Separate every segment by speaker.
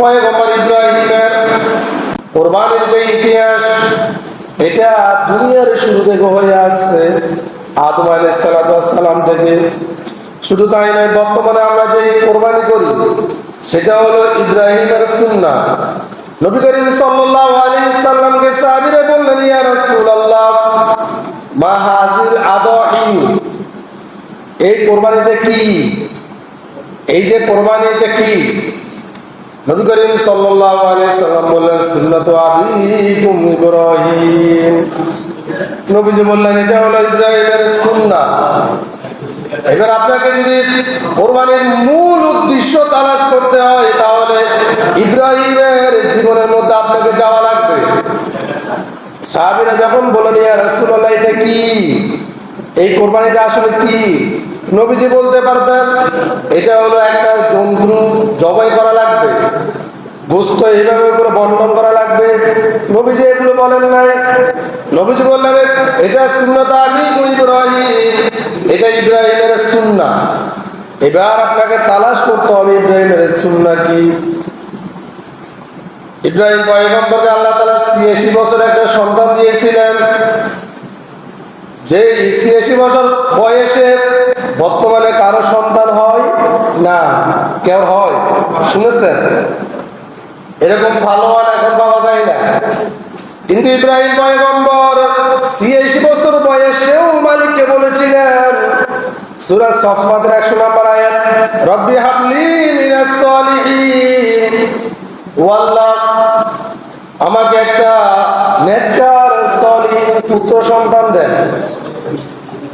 Speaker 1: পয়গম্বর ইব্রাহিমের কোরবানির যে ইতিহাস, এটা দুনিয়ার শুরু থেকে হয়ে আসছে আদম আলাইসালাম থেকে। শুধু তাই নয়, বর্তমানে আমরা যে কোরবানি করি, সেটা হলো ইব্রাহিমের সুন্না নবী করিম সাল্লাল্লাহু আলাইহি সাল্লামকে সাহাবীরা বললেন, ইয়া রাসূলুল্লাহ, মা হাজিল আদাহি? এই কোরবানিটা কি? এই যে কোরবানি এটা কি? ইব্রাহিমের এবার আপনাকে যদি কোরবানির মূল উদ্দেশ্য তালাশ করতে হয়, তাহলে ইব্রাহিমের জীবনের মধ্যে আপনাকে যাওয়া লাগবে। সাহাবিরা যখন বলেন এটা কি? এই কোরবানিটা আসলে কি? নবীজি বলতে পারতেন, এটা হলো একটা জন্তু জবাই করা লাগবে, গোস্ত এইভাবে করে বন্টন করা লাগবে। নবীজি এগুলো বলেন নাই। নবীজি বললেন, এটা সুন্নত আগে ইব্রাহিম, এটা ইব্রাহিমের সুন্না। এবার আপনাকে তালাশ করতে হবে ইব্রাহিমের সুন্না কি। ইব্রাহিম পয়গম্বরকে আল্লাহ তালা ছিয়াশি বছর একটা সন্তান দিয়েছিলেন। যে ছিয়াশি বছর বয়সে বর্তমানে কারও সন্তান হয়? না। কেউ হয়? শুনেছেন? এরকম ফালোয়ান এখন পাওয়া যায় না। কিন্তু ইব্রাহিম পয়গম্বর ছিয়াশি বছর বয়সেও মালিককে বলেছিলেন, সুরা সফাতের একশো নম্বর আয়াত, রব্বি হাবলি ওয়াল্লাহ, আমাকে একটা নেককার সলিহীন পুত্র সন্তান দেন।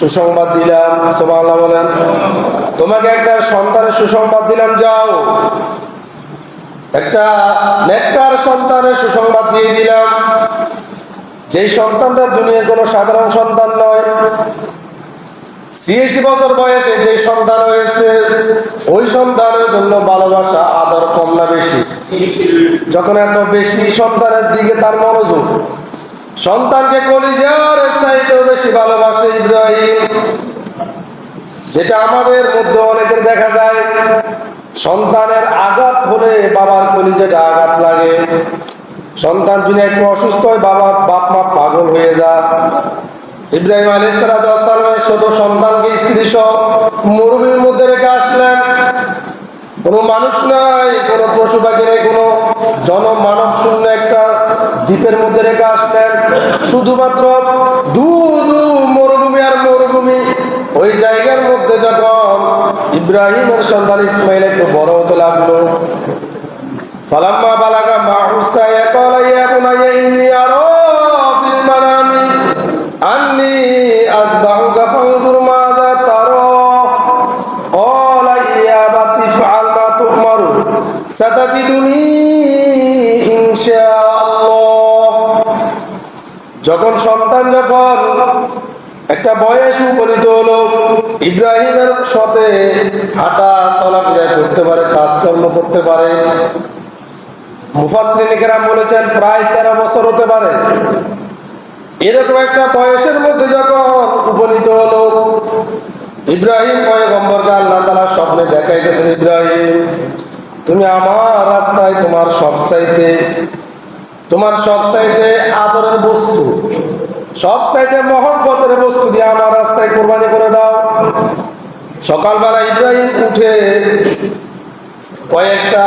Speaker 1: সুসংবাদ দিলাম, সুবহানাল্লাহ বলেন। তোমাকে একটা সন্তানের সুসংবাদ দিলাম, যাও। একটা নেককার সন্তানের সুসংবাদ দিয়ে দিলাম। যেই সন্তানটা দুনিয়ার কোনো সাধারণ সন্তান নয়, ছিয়াশি বছর বয়সে যে সন্তান হয়েছে, ওই সন্তানের জন্য ভালোবাসা, আদর কম না বেশি? যখন এত বেশি সন্তানের দিকে তার মনোযোগ সন্তানকে কলিজার চাইতেও বেশি ভালোবাসে ইব্রাহিম। যেটা আমাদের মধ্যে অনেকের দেখা যায়, সন্তানের আঘাত হলে বাবার কলিজাটা আঘাত লাগে। সন্তান যদি একটু অসুস্থ হয়, বাবা, বাপ মা পাগল হয়ে যায়। ইব্রাহিম আলী সালামের ছোট সন্তানকে স্ত্রী সহ মরুভূমির মধ্যে রেখে আসলেন। কোনো মানুষ নাই, কোনো পশু পাখি নেই, কোনো জনমানব শূন্য একটা দ্বীপের মধ্যে রেখে আসলেন। শুধুমাত্র দু দু মরুভূমি আর মরুভূমি ওই জায়গার মধ্যে যখন ইব্রাহিমের সন্তান ইসমাইল একটু বড় হতে লাগল, ফালাম্মা যখন সন্তান যখন একটা বয়স উপনীত হলো, ইব্রাহিমের সাথে হাঁটা চলাফেরা করতে পারে, কাজকর্ম করতে পারে। মুফাসরিনিকেরাম বলেছেন, প্রায় তেরো বছর হতে পারে। এরকম একটা বয়সের মধ্যে যখন উপনীত হলো, ইব্রাহিম পয়গম্বরকে আল্লাহ তালা স্বপ্নে দেখাইতেছেন, ইব্রাহিম, তুমি আমার রাস্তায় তোমার সব চাইতে তোমার সব চাইতে আদরের বস্তু সব চাইতে মহব্বতের বস্তু দিয়ে আমার রাস্তায় কোরবানি করে দাও। সকালবেলা ইব্রাহিম উঠে কয়েকটা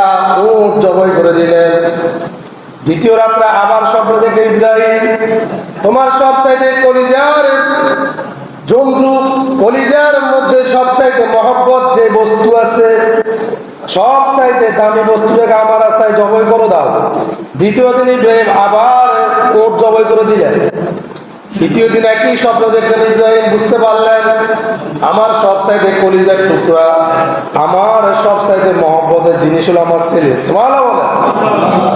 Speaker 1: উট জবই করে দিলেন। দ্বিতীয় রাত্রে আবার স্বপ্ন দেখে ইব্রাহিম, তোমার সব চাইতে কলিজার জন্তু কলিজার মধ্যে সব চাইতে মহব্বত যে বস্তু আছে সব চাইতে দামি বস্তুটাকে আমার রাস্তায় জবই করে দাও। দ্বিতীয় দিন ইব্রাহিম আবার কোট জবই করে দিলেন। তৃতীয় দিন একই স্বপ্ন দেখলেন, ইব্রাহিম বুঝতে পারলেন, আমার সব চাইতে কলিজার টুকরা, আমার সব চাইতে মহব্বতের জিনিস হলো আমার ছেলে। বলেন।